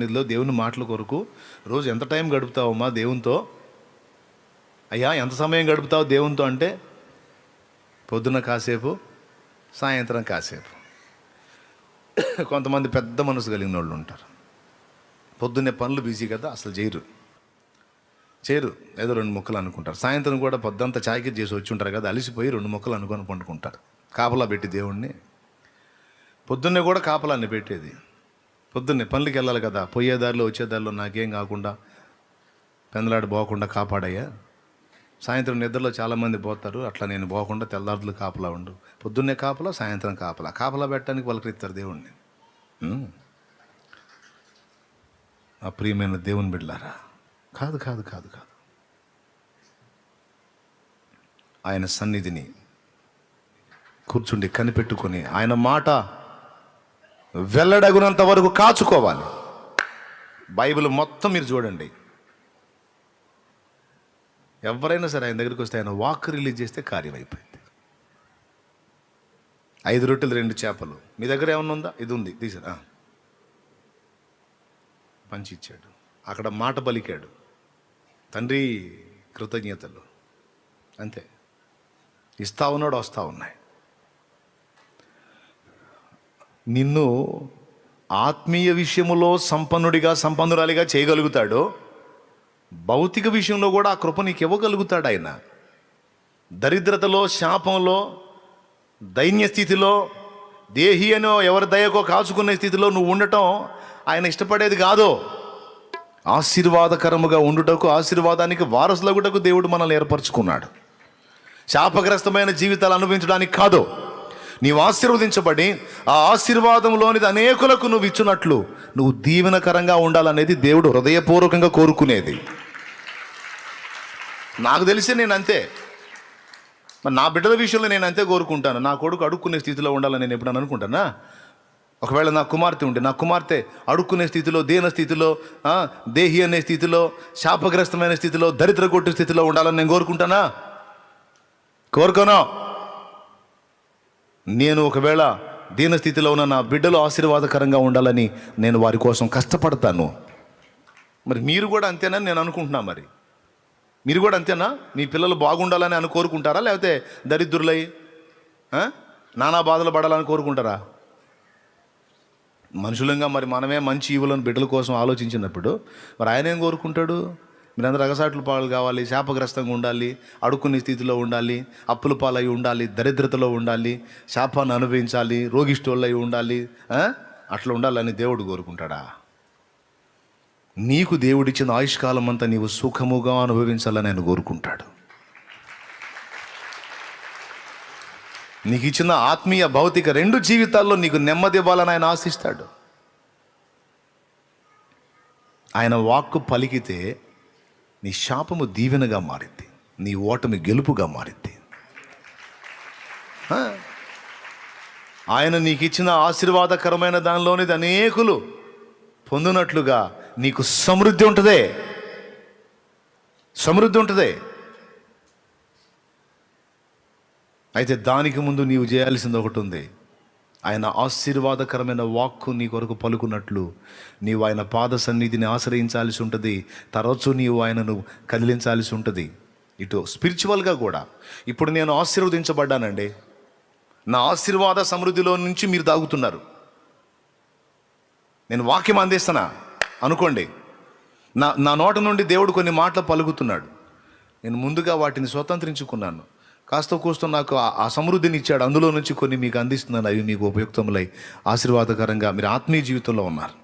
సన్నిధిలో దేవుని మాటల కొరకు రోజు ఎంత టైం గడుపుతావమ్మా దేవునితో? అయ్యా ఎంత సమయం గడుపుతావు దేవునితో అంటే? పొద్దున కాసేపు సాయంత్రం కాసేపు. కొంతమంది పెద్ద మనసు కలిగిన వాళ్ళు ఉంటారు. పొద్దున్నే పనులు బిజీ కదా అసలు చేయరు. చేయరు. ఏదో రెండు ముక్కలు అనుకుంటారు. సాయంత్రం కూడా పొద్దంతా చాయకి చేసి వచ్చి ఉంటారు కదా అలిసిపోయి రెండు ముక్కలు అనుకొని పండుకుంటారు. కాపలా పెట్టి దేవుణ్ణి. పొద్దున్నే కూడా కాపలాన్ని పెట్టేది. పొద్దున్నే పనులకి వెళ్ళాలి కదా. పోయే దారిలో వచ్చే దారిలో నాకేం కాకుండా పెందలాడి పోకుండా కాపాడయ్యా. సాయంత్రం నిద్రలో చాలామంది పోతారు. అట్లా నేను పోకుండా తెల్లారులు కాపలా ఉండు. పొద్దున్నే కాపలా సాయంత్రం కాపలా. కాపలా పెట్టడానికి పలకరిస్తారు దేవుణ్ణి ఆ ప్రియమైన దేవుని బిడ్డలారా కాదు కాదు కాదు కాదు. ఆయన సన్నిధిని కూర్చుండి కనిపెట్టుకొని ఆయన మాట వెల్లడగునంత వరకు కాచుకోవాలి. బైబిల్ మొత్తం మీరు చూడండి. ఎవరైనా సరే ఆయన దగ్గరికి వస్తే ఆయన వాక్ రిలీజ్ చేస్తే కార్యం అయిపోయింది. ఐదు రొట్టెలు రెండు చేపలు. మీ దగ్గర ఏమన్నా ఉందా? ఇది ఉంది తీసారా పంచి ఇచ్చాడు. అక్కడ మాట పలికాడు. తండ్రి కృతజ్ఞతలు. అంతే. ఇస్తా ఉన్నాడు వస్తా ఉన్నాయి. నిన్ను ఆత్మీయ విషయములో సంపన్నుడిగా సంపన్నురాలిగా చేయగలుగుతాడు భౌతిక విషయంలో కూడా ఆ కృప నీకు ఇవ్వగలుగుతాడు ఆయన. దరిద్రతలో శాపంలో దైన్య స్థితిలో దేహి అనో ఎవరి దయకో కాచుకునే స్థితిలో నువ్వు ఉండటం ఆయన ఇష్టపడేది కాదు ఆశీర్వాదకరముగా ఉండుటకు ఆశీర్వాదానికి వారసులగుటకు దేవుడు మనల్ని ఏర్పరచుకున్నాడు. శాపగ్రస్తమైన జీవితాలు అనుభవించడానికి కాదు నీవు ఆశీర్వదించబడి ఆ ఆశీర్వాదంలోనిది అనేకులకు నువ్వు ఇచ్చినట్లు నువ్వు దీవెనకరంగా ఉండాలనేది దేవుడు హృదయపూర్వకంగా కోరుకునేది. నాకు తెలిసి నేను అంతే మరి నా బిడ్డల విషయంలో నేను అంతే కోరుకుంటాను. నా కొడుకు అడుక్కునే స్థితిలో ఉండాలని నేను ఎప్పుడన్నా అనుకుంటానా? ఒకవేళ నా కుమార్తె ఉంటే నా కుమార్తె అడుక్కునే స్థితిలో దీన స్థితిలో దేహి అనే స్థితిలో శాపగ్రస్తమైన స్థితిలో దరిద్ర కొట్టు స్థితిలో ఉండాలని నేను కోరుకుంటానా? కోరుకోను. నేను ఒకవేళ దీన స్థితిలో ఉన్న నా బిడ్డలు ఆశీర్వాదకరంగా ఉండాలని నేను వారి కోసం కష్టపడతాను. మరి మీరు కూడా అంతేనని నేను అనుకుంటున్నా మరి. మీరు కూడా అంతేనా? మీ పిల్లలు బాగుండాలని అని కోరుకుంటారా? లేకపోతే దరిద్రులై నానా బాధలు పడాలని కోరుకుంటారా? మనుషులంగా మరి మనమే మంచి ఈవులను బిడ్డల కోసం ఆలోచించినప్పుడు మరి ఆయన ఏం కోరుకుంటాడు? మీరందరూ అగసాట్లు పాలు కావాలి శాపగ్రస్తంగా ఉండాలి అడుక్కునే స్థితిలో ఉండాలి అప్పుల పాలై ఉండాలి దరిద్రతలో ఉండాలి శాపాన్ని అనుభవించాలి రోగిష్టోళ్ళై ఉండాలి అట్లా ఉండాలని దేవుడు కోరుకుంటాడా? నీకు దేవుడిచ్చిన ఆయుష్కాలం అంతా నీవు సుఖముగా అనుభవించాలని ఆయన కోరుకుంటాడు. నీకు ఇచ్చిన ఆత్మీయ భౌతిక రెండు జీవితాల్లో నీకు నెమ్మది ఇవ్వాలని ఆయన ఆశిస్తాడు. ఆయన వాక్కు పలికితే నీ శాపము దీవెనగా మారింది. నీ ఓటమి గెలుపుగా మారింది. ఆయన నీకు ఇచ్చిన ఆశీర్వాదకరమైన దానిలోనిది అనేకులు పొందినట్లుగా నీకు సమృద్ధి ఉంటుందే. సమృద్ధి ఉంటుందే. అయితే దానికి ముందు నీవు చేయాల్సింది ఒకటి ఉంది. ఆయన ఆశీర్వాదకరమైన వాక్కు నీ కొరకు పలుకున్నట్లు. నీవు ఆయన పాద సన్నిధిని ఆశ్రయించాల్సి ఉంటుంది. తరచూ నీవు ఆయనను కదిలించాల్సి ఉంటుంది. ఇటు స్పిరిచువల్గా కూడా. ఇప్పుడు నేను ఆశీర్వదించబడ్డానండి. నా ఆశీర్వాద సమృద్ధిలో నుంచి మీరు తాగుతున్నారు నేను వాక్యం అందిస్తానా అనుకోండి. నా నా నోట నుండి దేవుడు కొన్ని మాటలు పలుకుతున్నాడు. నేను ముందుగా వాటిని స్వతంత్రించుకున్నాను. కాస్త కోస్త నాకు ఆ- ఆ సమృద్ధిని ఇచ్చాడు. అందులో నుంచి కొన్ని మీకు అందిస్తున్నాను అవి మీకు ఉపయుక్తములై ఆశీర్వాదకరంగా మీరు ఆత్మీయ జీవితంలో ఉన్నారు.